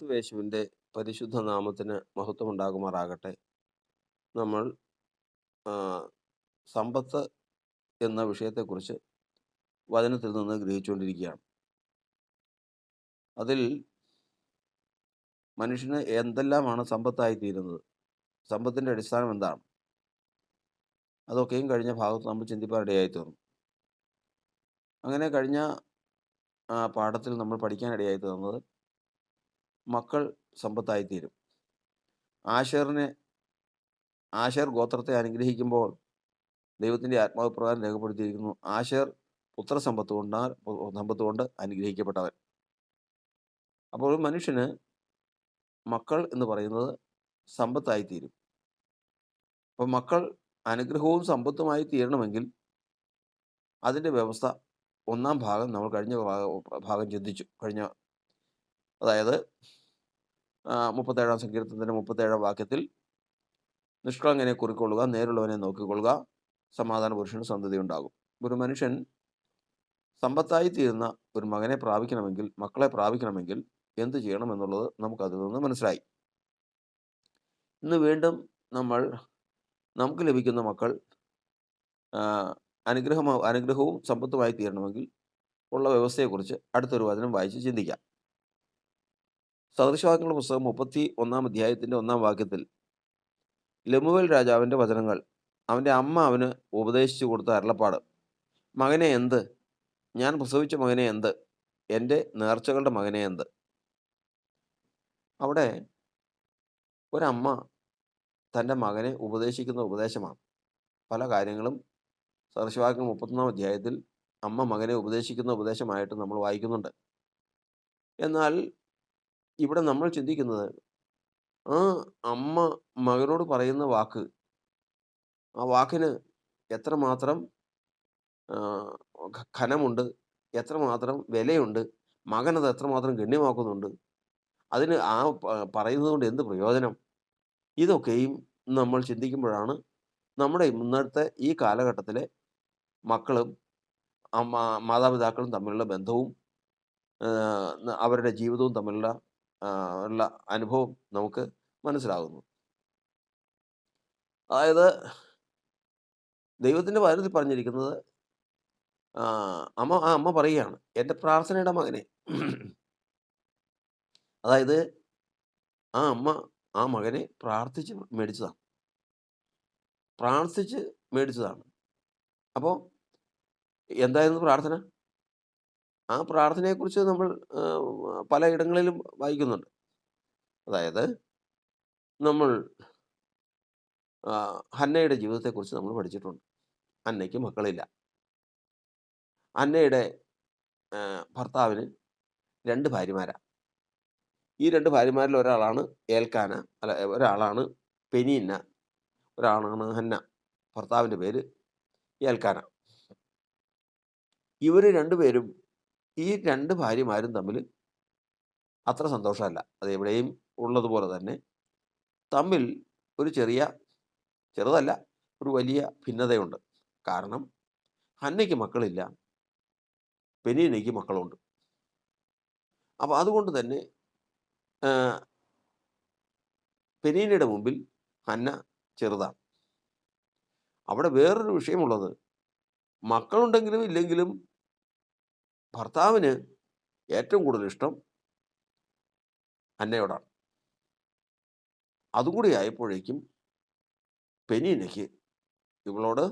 ക്രിസ്തുവേശുവിന്റെ പരിശുദ്ധ നാമത്തിന് മഹത്വമുണ്ടാകുമാറാകട്ടെ. നമ്മൾ സമ്പത്ത് എന്ന വിഷയത്തെക്കുറിച്ച് വചനത്തിൽ നിന്ന് ഗ്രഹിച്ചുകൊണ്ടിരിക്കുകയാണ്. അതിൽ മനുഷ്യന് എന്തെല്ലാമാണ് സമ്പത്തായി തീരുന്നത്? സമ്പത്തിന്റെ അടിസ്ഥാനം എന്താണ്? അതൊക്കെയും കഴിഞ്ഞ ഭാഗത്ത് നമ്മൾ ചിന്തിപ്പാൻ ഇടയായി തീർന്നു. അങ്ങനെ കഴിഞ്ഞ പാഠത്തിൽ നമ്മൾ പഠിക്കാൻ ഇടയായി തീർന്നത് മക്കൾ സമ്പത്തായി തീരും. ആശേറിനെ ആശേർ ഗോത്രത്തെ അനുഗ്രഹിക്കുമ്പോൾ ദൈവത്തിന്റെ ആത്മാവിപ്രകാരം രേഖപ്പെടുത്തിയിരിക്കുന്നു. ആശേർ പുത്രസമ്പത്ത് കൊണ്ടാൽ സമ്പത്ത് കൊണ്ട് അനുഗ്രഹിക്കപ്പെട്ടവൻ. അപ്പോൾ ഒരു മനുഷ്യന് മക്കൾ എന്ന് പറയുന്നത് സമ്പത്തായി തീരും. അപ്പോൾ മക്കൾ അനുഗ്രഹവും സമ്പത്തുമായി തീരണമെങ്കിൽ അതിന്റെ വ്യവസ്ഥ ഒന്നാം ഭാഗം നമ്മൾ കഴിഞ്ഞ ഭാഗം ചിന്തിച്ചു. കഴിഞ്ഞ അതായത് മുപ്പത്തേഴാം സങ്കീർത്തനത്തിന്റെ മുപ്പത്തേഴാം വാക്യത്തിൽ നിഷ്കളങ്കനെ കുറിക്കൊള്ളുക, നേരുള്ളവനെ നോക്കിക്കൊള്ളുക, സമാധാന പുരുഷന് സന്തതി ഉണ്ടാകും. ഒരു മനുഷ്യൻ സമ്പത്തായി തീരുന്ന ഒരു മകനെ പ്രാപിക്കണമെങ്കിൽ, മക്കളെ പ്രാപിക്കണമെങ്കിൽ എന്ത് ചെയ്യണമെന്നുള്ളത് നമുക്ക് അതിൽ നിന്ന് മനസ്സിലായി. ഇന്ന് വീണ്ടും നമ്മൾ നമുക്ക് ലഭിക്കുന്ന മക്കൾ അനുഗ്രഹമോ അനുഗ്രഹവും സമ്പത്തുമായി തീരണമെങ്കിൽ ഉള്ള വ്യവസ്ഥയെക്കുറിച്ച് അടുത്തൊരു വചനം വായിച്ച് ചിന്തിക്കാം. സദൃശവാക്യങ്ങളുടെ പുസ്തകം മുപ്പത്തി ഒന്നാം അധ്യായത്തിന്റെ ഒന്നാം വാക്യത്തിൽ ലമുവൽ രാജാവിന്റെ വചനങ്ങൾ അവന്റെ അമ്മ അവന് ഉപദേശിച്ചു കൊടുത്ത അരുളപ്പാട് മകനെ എന്ത്? ഞാൻ പ്രസവിച്ച മകനെ എന്ത്? എന്റെ നേർച്ചകളുടെ മകനെ എന്ത്? അവിടെ ഒരമ്മ തന്റെ മകനെ ഉപദേശിക്കുന്ന ഉപദേശമാണ്. പല കാര്യങ്ങളും സദൃശവാക്യം മുപ്പത്തൊന്നാം അധ്യായത്തിൽ അമ്മ മകനെ ഉപദേശിക്കുന്ന ഉപദേശമായിട്ട് നമ്മൾ വായിക്കുന്നുണ്ട്. എന്നാൽ ഇവിടെ നമ്മൾ ചിന്തിക്കുന്നത് ആ അമ്മ മകനോട് പറയുന്ന വാക്ക് ആ വാക്കിന് എത്രമാത്രം ഖനമുണ്ട് എത്രമാത്രം വിലയുണ്ട് മകൻ അത് എത്രമാത്രം ഗണ്യമാക്കുന്നുണ്ട് അതിന് ആ പറയുന്നത് കൊണ്ട് എന്ത് പ്രയോജനം? ഇതൊക്കെയും നമ്മൾ ചിന്തിക്കുമ്പോഴാണ് നമ്മുടെ ഇന്നത്തെ ഈ കാലഘട്ടത്തിലെ മക്കളും മാതാപിതാക്കളും തമ്മിലുള്ള ബന്ധവും അവരുടെ ജീവിതവും തമ്മിലുള്ള ഉള്ള അനുഭവം നമുക്ക് മനസ്സിലാകുന്നു. അതായത് ദൈവത്തിന്റെ വചനത്തിൽ പറഞ്ഞിരിക്കുന്നത് അമ്മ ആ അമ്മ പറയുകയാണ് എന്റെ പ്രാർത്ഥനയുടെ മകനെ. അതായത് ആ അമ്മ ആ മകനെ പ്രാർത്ഥിച്ച് മേടിച്ചതാണ്. പ്രാർത്ഥിച്ച് മേടിച്ചതാണ്. അപ്പോൾ എന്തായിരുന്നു പ്രാർത്ഥന? ആ പ്രാർത്ഥനയെക്കുറിച്ച് നമ്മൾ പലയിടങ്ങളിലും വായിക്കുന്നുണ്ട്. അതായത് നമ്മൾ ഹന്നയുടെ ജീവിതത്തെക്കുറിച്ച് നമ്മൾ പഠിച്ചിട്ടുണ്ട്. അന്നയ്ക്ക് മക്കളില്ല. അന്നയുടെ ഭർത്താവിന് രണ്ട് ഭാര്യമാരാണ് ഈ രണ്ട് ഭാര്യമാരിൽ ഒരാളാണ് ഏൽക്കാന അല്ല ഒരാളാണ് പെനീന്ന ഒരാളാണ് ഹന്ന. ഭർത്താവിന്റെ പേര് ഏൽക്കാന. ഇവർ രണ്ടുപേരും ഈ രണ്ട് ഭാര്യമാരും തമ്മിൽ അത്ര സന്തോഷമല്ല. അത് എവിടെയും ഉള്ളതുപോലെ തന്നെ. തമ്മിൽ ഒരു ചെറിയ ചെറുതല്ല ഒരു വലിയ ഭിന്നതയുണ്ട്. കാരണം ഹന്നയ്ക്ക് മക്കളില്ല പെനീനയ്ക്ക് മക്കളുണ്ട്. അപ്പോൾ അതുകൊണ്ട് തന്നെ പെനീനയുടെ മുമ്പിൽ ഹന്ന ചെറുതാണ്. അവിടെ വേറൊരു വിഷയമുള്ളത്. മക്കളുണ്ടെങ്കിലും ഇല്ലെങ്കിലും ഭർത്താവിന് ഏറ്റവും കൂടുതൽ ഇഷ്ടം അന്നയോടാണ്. അതുകൂടി ആയപ്പോഴേക്കും പെനീനയ്ക്ക് ഇവളോട്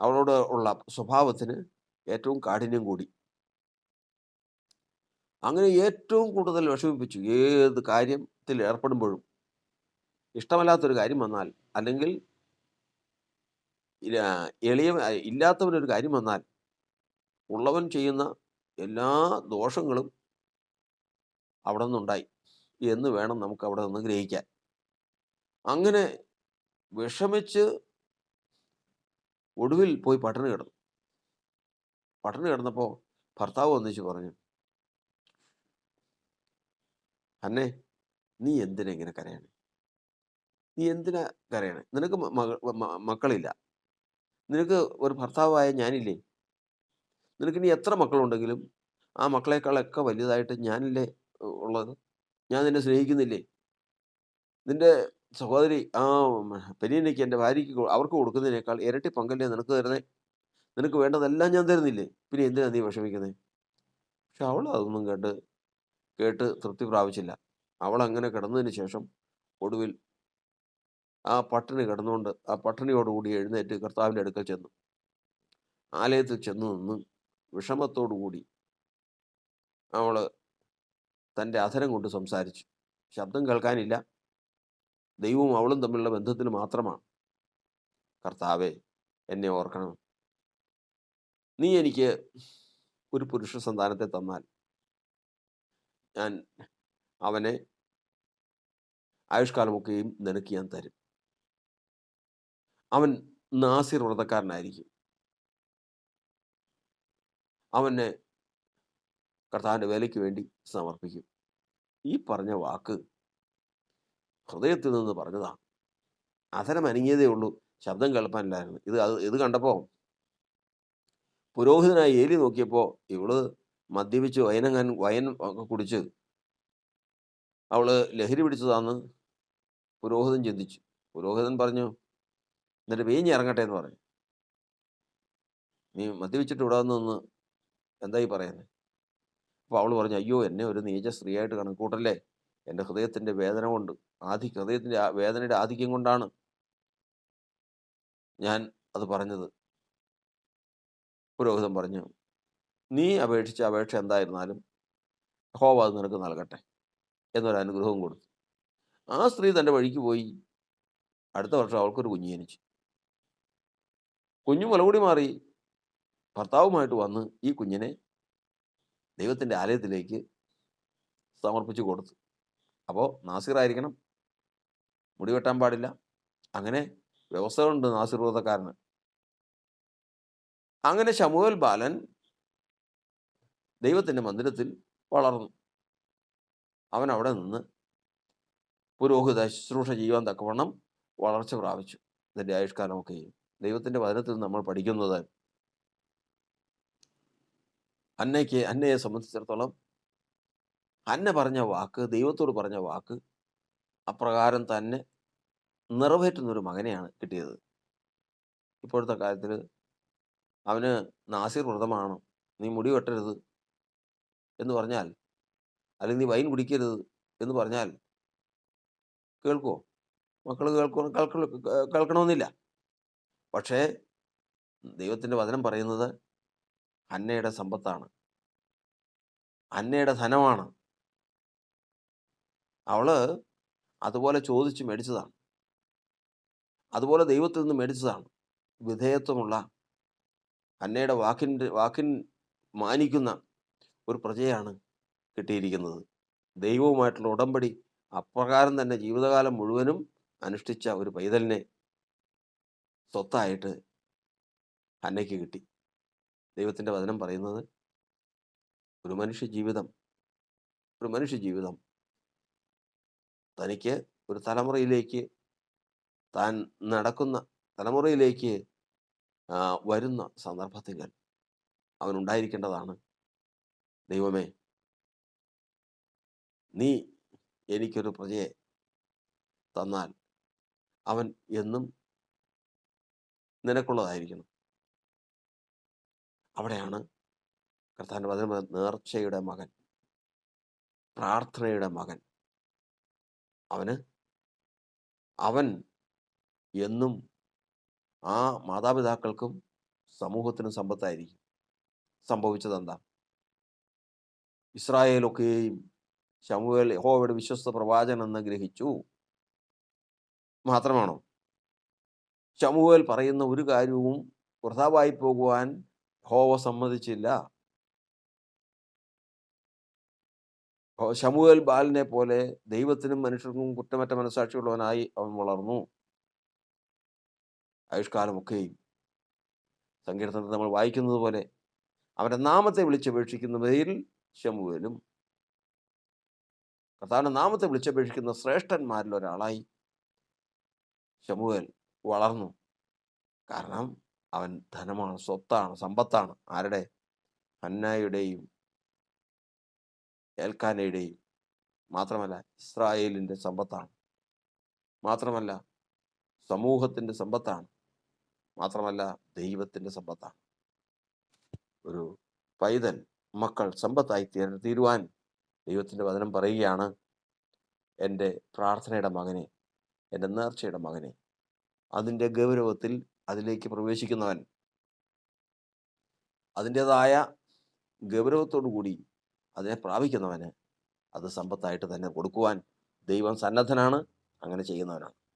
അവളോട് ഉള്ള സ്വഭാവത്തിന് ഏറ്റവും കാഠിന്യം കൂടി. അങ്ങനെ ഏറ്റവും കൂടുതൽ വിഷമിപ്പിച്ചു. ഏത് കാര്യത്തിൽ ഏർപ്പെടുമ്പോഴും ഇഷ്ടമല്ലാത്തൊരു കാര്യം വന്നാൽ അല്ലെങ്കിൽ എളിയ ഇല്ലാത്തവനൊരു കാര്യം വന്നാൽ ഉള്ളവൻ ചെയ്യുന്ന എല്ലാ ദോഷങ്ങളും അവിടെ നിന്നുണ്ടായി എന്ന് വേണം നമുക്ക് അവിടെ നിന്ന് ഗ്രഹിക്കാൻ. അങ്ങനെ വിഷമിച്ച് ഒടുവിൽ പോയി പട്ടിണി കിടന്നു. പട്ടിണി കിടന്നപ്പോൾ ഭർത്താവ് ഒന്നിച്ച് പറഞ്ഞു അന്നെ നീ എന്തിനാ ഇങ്ങനെ കരയണേ? നീ എന്തിനാ കരയണേ? നിനക്ക് മക- മക്കളില്ല. നിനക്ക് ഒരു ഭർത്താവായ ഞാനില്ലേ? നിനക്ക് ഇനി എത്ര മക്കളുണ്ടെങ്കിലും ആ മക്കളെക്കാളൊക്കെ വലുതായിട്ട് ഞാനില്ലേ ഉള്ളത്? ഞാൻ നിന്നെ സ്നേഹിക്കുന്നില്ലേ? നിന്റെ സഹോദരി ആ പെരിയനയ്ക്ക് എന്റെ ഭാര്യയ്ക്ക് അവർക്ക് കൊടുക്കുന്നതിനേക്കാൾ ഇരട്ടി പങ്കല്ലേ നിനക്ക് തരുന്നേ? നിനക്ക് വേണ്ടതെല്ലാം ഞാൻ തരുന്നില്ലേ? പിന്നെ എന്തിനാണ് നീ വിഷമിക്കുന്നത് പക്ഷെ അവൾ അതൊന്നും കേട്ട് കേട്ട് തൃപ്തി പ്രാപിച്ചില്ല. അവൾ അങ്ങനെ കിടന്നതിന് ശേഷം ഒടുവിൽ ആ പട്ടിണി കിടന്നുകൊണ്ട് ആ പട്ടിണിയോടുകൂടി എഴുന്നേറ്റ് കർത്താവിന്റെ അടുക്കൽ ചെന്നു. ആലയത്തിൽ ചെന്ന് നിന്ന് വിഷമത്തോടു കൂടി അവൾ തന്റെ അധരം കൊണ്ട് സംസാരിച്ചു. ശബ്ദം കേൾക്കാനില്ല. ദൈവവും അവളും തമ്മിലുള്ള ബന്ധത്തിൽ മാത്രമാണ്. കർത്താവെ എന്നെ ഓർക്കണം. നീ എനിക്ക് ഒരു പുരുഷ സന്താനത്തെ തന്നാൽ ഞാൻ അവനെ ആയുഷ്കാലമൊക്കെയും നിനക്ക് ഞാൻ തരും. അവൻ നാസിർ വ്രതക്കാരനായിരിക്കും. അവനെ കർത്താവിന്റെ വേലയ്ക്ക് വേണ്ടി സമർപ്പിക്കും. ഈ പറഞ്ഞ വാക്ക് ഹൃദയത്തിൽ നിന്ന് പറഞ്ഞതാണ് അധരം അനങ്ങിയതേ ഉള്ളൂ. ശബ്ദം കേൾപ്പാനില്ലായിരുന്നു. ഇത് അത് ഇത് കണ്ടപ്പോൾ പുരോഹിതനായി ഏലി നോക്കിയപ്പോൾ ഇവൾ മദ്യപിച്ച് വയനങ്ങാൻ വയൻ ഒക്കെ കുടിച്ച് അവൾ ലഹരി പിടിച്ചതാന്ന് പുരോഹിതൻ ചിന്തിച്ചു. പുരോഹിതൻ പറഞ്ഞു എന്നിട്ട് വീഞ്ഞ് ഇറങ്ങട്ടെ എന്ന് പറഞ്ഞു. നീ മദ്യപിച്ചിട്ട് ഇവിടെ എന്തായി പറയുന്നത് അപ്പോൾ അവൾ പറഞ്ഞു അയ്യോ എന്നെ ഒരു നീച സ്ത്രീയായിട്ട് കണക്കൂട്ടല്ലേ? എന്റെ ഹൃദയത്തിന്റെ വേദന കൊണ്ട് ആധി ഹൃദയത്തിന്റെ വേദനയുടെ ആധിക്യം കൊണ്ടാണ് ഞാൻ അത് പറഞ്ഞത്. പുരോഹിതൻ പറഞ്ഞു നീ അപേക്ഷിച്ച അപേക്ഷ എന്തായിരുന്നാലും ഹോവ അത് നിനക്ക് നൽകട്ടെ എന്നൊരു അനുഗ്രഹവും കൊടുത്തു. ആ സ്ത്രീ തന്റെ വഴിക്ക് പോയി. അടുത്ത വർഷം അവൾക്കൊരു കുഞ്ഞ് ജനിച്ചു. കുഞ്ഞു മുലകൂടി മാറി ഭർത്താവുമായിട്ട് വന്ന് ഈ കുഞ്ഞിനെ ദൈവത്തിന്റെ ആലയത്തിലേക്ക് സമർപ്പിച്ചു കൊടുത്തു. അപ്പോൾ നാസിറായിരിക്കണം. മുടി വെട്ടാൻ പാടില്ല. അങ്ങനെ വ്യവസ്ഥകളുണ്ട് നാസിർ വ്രതക്കാരന് അങ്ങനെ ശമുവൽ ബാലൻ ദൈവത്തിന്റെ മന്ദിരത്തിൽ വളർന്നു. അവൻ അവിടെ നിന്ന് പുരോഹിത ശുശ്രൂഷ ചെയ്യുവാൻ തക്കവണ്ണം വളർച്ച പ്രാപിച്ചു. ഇതിന്റെ ആയുഷ്കാലമൊക്കെയും ദൈവത്തിന്റെ വചനത്തിൽ നമ്മൾ പഠിക്കുന്നത് അന്നയ്ക്ക് അന്നയെ സംബന്ധിച്ചിടത്തോളം അന്ന പറഞ്ഞ വാക്ക് ദൈവത്തോട് പറഞ്ഞ വാക്ക് അപ്രകാരം തന്നെ നിറവേറ്റുന്ന ഒരു മകനെയാണ് കിട്ടിയത്. ഇപ്പോഴത്തെ കാര്യത്തിൽ അവന് നാസിർ വ്രതമാണ് നീ മുടി വെട്ടരുത് എന്ന് പറഞ്ഞാൽ അല്ലെങ്കിൽ നീ വൈൻ കുടിക്കരുത് എന്ന് പറഞ്ഞാൽ കേൾക്കുമോ മക്കൾ കേൾക്കണം കേൾക്ക കേൾക്കണമെന്നില്ല. പക്ഷേ ദൈവത്തിന്റെ വചനം പറയുന്നത് അന്നയുടെ സമ്പത്താണ്. അന്നയുടെ ധനമാണ്. അവൾ അതുപോലെ ചോദിച്ച് മേടിച്ചതാണ്. അതുപോലെ ദൈവത്തിൽ നിന്ന് മേടിച്ചതാണ്. വിധേയത്വമുള്ള അന്നയുടെ വാക്കിന്റെ വാക്കിൻ മാനിക്കുന്ന ഒരു പ്രജയാണ് കിട്ടിയിരിക്കുന്നത്. ദൈവവുമായിട്ടുള്ള ഉടമ്പടി അപ്രകാരം തന്നെ ജീവിതകാലം മുഴുവനും അനുഷ്ഠിച്ച ഒരു പൈതലിനെ സ്വത്തായിട്ട് അന്നയ്ക്ക് കിട്ടി. ദൈവത്തിന്റെ വചനം പറയുന്നത് ഒരു മനുഷ്യ ജീവിതം ഒരു മനുഷ്യ ജീവിതം തനിക്ക് ഒരു തലമുറയിലേക്ക് താൻ നടക്കുന്ന തലമുറയിലേക്ക് വരുന്ന സന്ദർഭത്തിൽ അവനുണ്ടായിരിക്കേണ്ടതാണ് ദൈവമേ നീ എനിക്കൊരു പ്രജയെ തന്നാൽ അവൻ എന്നും നിനക്കുള്ളതായിരിക്കണം. അവിടെയാണ് കർത്താന്റെ വചന നേർച്ചയുടെ മകൻ പ്രാർത്ഥനയുടെ മകൻ. അവന് അവൻ എന്നും ആ മാതാപിതാക്കൾക്കും സമൂഹത്തിനും സമ്പത്തായിരിക്കും. സംഭവിച്ചത് എന്താ ഇസ്രായേലൊക്കെയും ശമുവേൽ യഹോവയുടെ വിശ്വസ്ത പ്രവാചകൻ എന്ന് ഗ്രഹിച്ചു. മാത്രമാണോ? ശമുവേൽ പറയുന്ന ഒരു കാര്യവും വൃഥാവായി പോകുവാൻ ഹോവ സമ്മതിച്ചില്ല. ശമുവേൽ ബാലിനെ പോലെ ദൈവത്തിനും മനുഷ്യർക്കും കുറ്റമറ്റ മനസാക്ഷിയുള്ളവനായി അവൻ വളർന്നു. ആയുഷ്കാലമൊക്കെയും. സങ്കീർത്തനത്തിൽ നമ്മൾ വായിക്കുന്നത് പോലെ അവന്റെ നാമത്തെ വിളിച്ചപേക്ഷിക്കുന്നവയിൽ ശമുവേലും കർത്താവിന്റെ നാമത്തെ വിളിച്ചപേക്ഷിക്കുന്ന ശ്രേഷ്ഠന്മാരിൽ ഒരാളായി ശമുവേൽ വളർന്നു. കാരണം അവൻ ധനമാണ് സ്വത്താണ് സമ്പത്താണ്. ആരുടെ? ഹന്നായുടെയും ഏൽക്കാനയുടെയും. മാത്രമല്ല ഇസ്രായേലിന്റെ സമ്പത്താണ്. മാത്രമല്ല സമൂഹത്തിന്റെ സമ്പത്താണ്. മാത്രമല്ല ദൈവത്തിന്റെ സമ്പത്താണ്. ഒരു പൈതൽ മക്കൾ സമ്പത്തായി തീര തീരുവാൻ ദൈവത്തിന്റെ വചനം പറയുകയാണ് എന്റെ പ്രാർത്ഥനയുടെ മകനെ എന്റെ നേർച്ചയുടെ മകനെ. അതിന്റെ ഗൗരവത്തിൽ അതിലേക്ക് പ്രവേശിക്കുന്നവൻ. അതിന്റെതായ ഗൗരവത്തോടു കൂടി അതിനെ പ്രാപിക്കുന്നവന് അത് സമ്പത്തായിട്ട് തന്നെ കൊടുക്കുവാൻ ദൈവം സന്നദ്ധനാണ് അങ്ങനെ ചെയ്യുന്നവനാണ്.